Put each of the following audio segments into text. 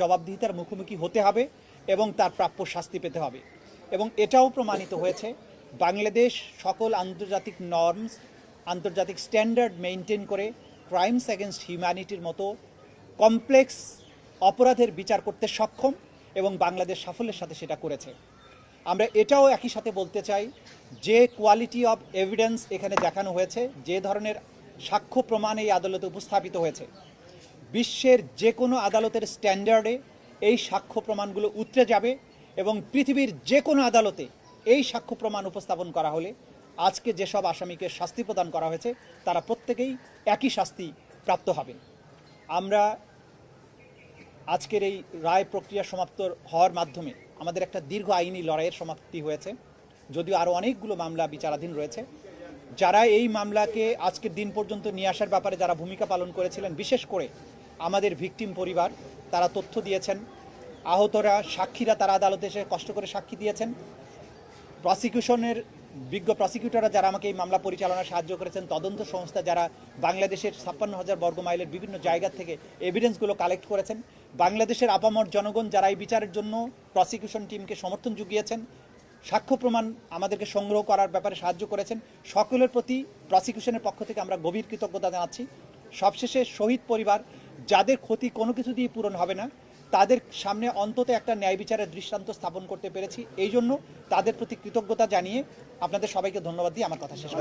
জবাবদিহিতার মুখোমুখি হতে হবে এবং তার প্রাপ্য শাস্তি পেতে হবে। এবং এটাও প্রমাণিত হয়েছে, বাংলাদেশ সকল আন্তর্জাতিক নর্মস আন্তর্জাতিক স্ট্যান্ডার্ড মেনটেন করে ক্রাইমস অ্যাগেনস্ট হিউম্যানিটির মতো কমপ্লেক্স অপরাধের বিচার করতে সক্ষম এবং বাংলাদেশ সাফল্যের সাথে সেটা করেছে। আমরা এটাও একই সাথে বলতে চাই, যে কোয়ালিটি অফ এভিডেন্স এখানে দেখানো হয়েছে, যে ধরনের সাক্ষ্য প্রমাণ এই আদালতে উপস্থাপিত হয়েছে বিশ্বের যে কোনো আদালতের স্ট্যান্ডার্ডে এই সাক্ষ্য প্রমাণগুলো উতরে যাবে এবং পৃথিবীর যে কোনো আদালতে এই সাক্ষ্য প্রমাণ উপস্থাপন করা হলে আজকে যেসব আসামিকে শাস্তি প্রদান করা হয়েছে, তারা প্রত্যেকেই একই শাস্তি প্রাপ্ত হবেন। আমরা আজকের এই রায় প্রক্রিয়া সমাপ্ত হওয়ার মাধ্যমে আমাদের একটা দীর্ঘ আইনি লড়াইয়ের সমাপ্তি হয়েছে, যদিও আরও অনেকগুলো মামলা বিচারাধীন রয়েছে। যারা এই মামলাকে আজকের দিন পর্যন্ত নিয়ে আসার ব্যাপারে যারা ভূমিকা পালন করেছিলেন, বিশেষ করে আমাদের ভিকটিম পরিবার, তারা তথ্য দিয়েছেন। আহতরা সাক্ষীরা তারা আদালতে এসে কষ্ট করে সাক্ষী দিয়েছেন। প্রসিকিউশনের, বিজ্ঞ প্রসিকিউটররা যারা আমাকে এই মামলা পরিচালনায় সাহায্য করেছেন, তদন্ত সংস্থা যারা বাংলাদেশের ছাপ্পান্ন হাজার বর্গ মাইলের বিভিন্ন জায়গা থেকে এভিডেন্সগুলো কালেক্ট করেছেন, বাংলাদেশের আপামর জনগণ যারা এই বিচারের জন্য প্রসিকিউশন টিমকে সমর্থন জুগিয়েছেন, সাক্ষ্য প্রমাণ আমাদেরকে সংগ্রহ করার ব্যাপারে সাহায্য করেছেন, সকলের প্রতি প্রসিকিউশনের পক্ষ থেকে আমরা গভীর কৃতজ্ঞতা জানাচ্ছি। সবশেষে শহীদ পরিবার যাদের ক্ষতি কোনো কিছু দিয়ে পূরণ হবে না তাদের সামনে অন্তত একটা ন্যায় বিচারের দৃষ্টান্ত স্থাপন করতে পেরেছি। এই জন্য তাদের প্রতি কৃতজ্ঞতা জানিয়ে আপনাদের সবাইকে ধন্যবাদ দিয়ে আমার কথা শেষ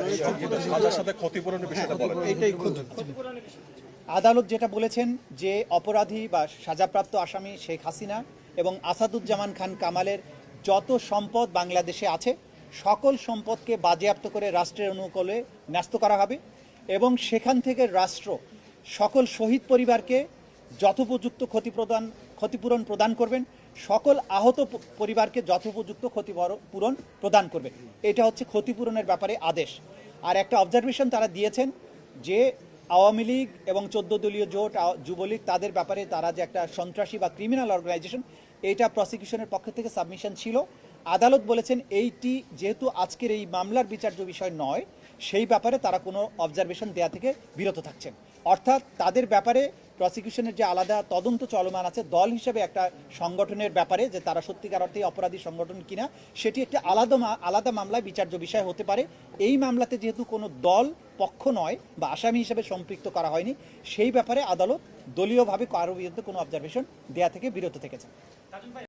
আদালত যেটা বলেছেন যে অপরাধী বা সাজাপ্রাপ্ত আসামি শেখ হাসিনা এবং আসাদুজ্জামান খান কামালের যত সম্পদ বাংলাদেশে আছে সকল সম্পদকে বাজেয়াপ্ত করে রাষ্ট্রের অনুকূলে ন্যস্ত করা হবে এবং সেখান থেকে রাষ্ট্র সকল শহীদ পরিবারকে যথোপযুক্ত ক্ষতিপ্রদান, ক্ষতিপূরণ প্রদান করবেন। সকল আহত পরিবারকে যথোপযুক্ত ক্ষতিপূরণ প্রদান করবেন। এটা হচ্ছে ক্ষতিপূরণের ব্যাপারে আদেশ। আর একটা অবজারভেশন তারা দিয়েছেন যে আওয়ামী লীগ এবং চোদ্দ দলীয় জোট যুবলীগ তাদের ব্যাপারে তারা যে একটা সন্ত্রাসী বা ক্রিমিনাল অর্গানাইজেশন এইটা প্রসিকিউশনের পক্ষ থেকে সাবমিশন ছিল। আদালত বলেছেন এইটি যেহেতু আজকের এই মামলার বিচার্য বিষয় নয়, সেই ব্যাপারে তারা কোনো অবজারভেশন দেয়া থেকে বিরত থাকছেন। অর্থাৎ তাদের ব্যাপারে প্রসিকিউশনের যে আলাদা তদন্ত চলমান আছে, দল হিসেবে একটা সংগঠনের ব্যাপারে যে তারা সত্যিকার অর্থে অপরাধী সংগঠন কিনা, সেটি একটি আলাদা আলাদা মামলায় বিচার্য বিষয় হতে পারে। এই মামলাতে যেহেতু কোনো দল পক্ষ নয় বা আসামি হিসেবে সম্পৃক্ত করা হয়নি, সেই ব্যাপারে আদালত দলীয়ভাবে কারও বিরুদ্ধে কোনো অবজারভেশন দেয়া থেকে বিরত থেকেছে।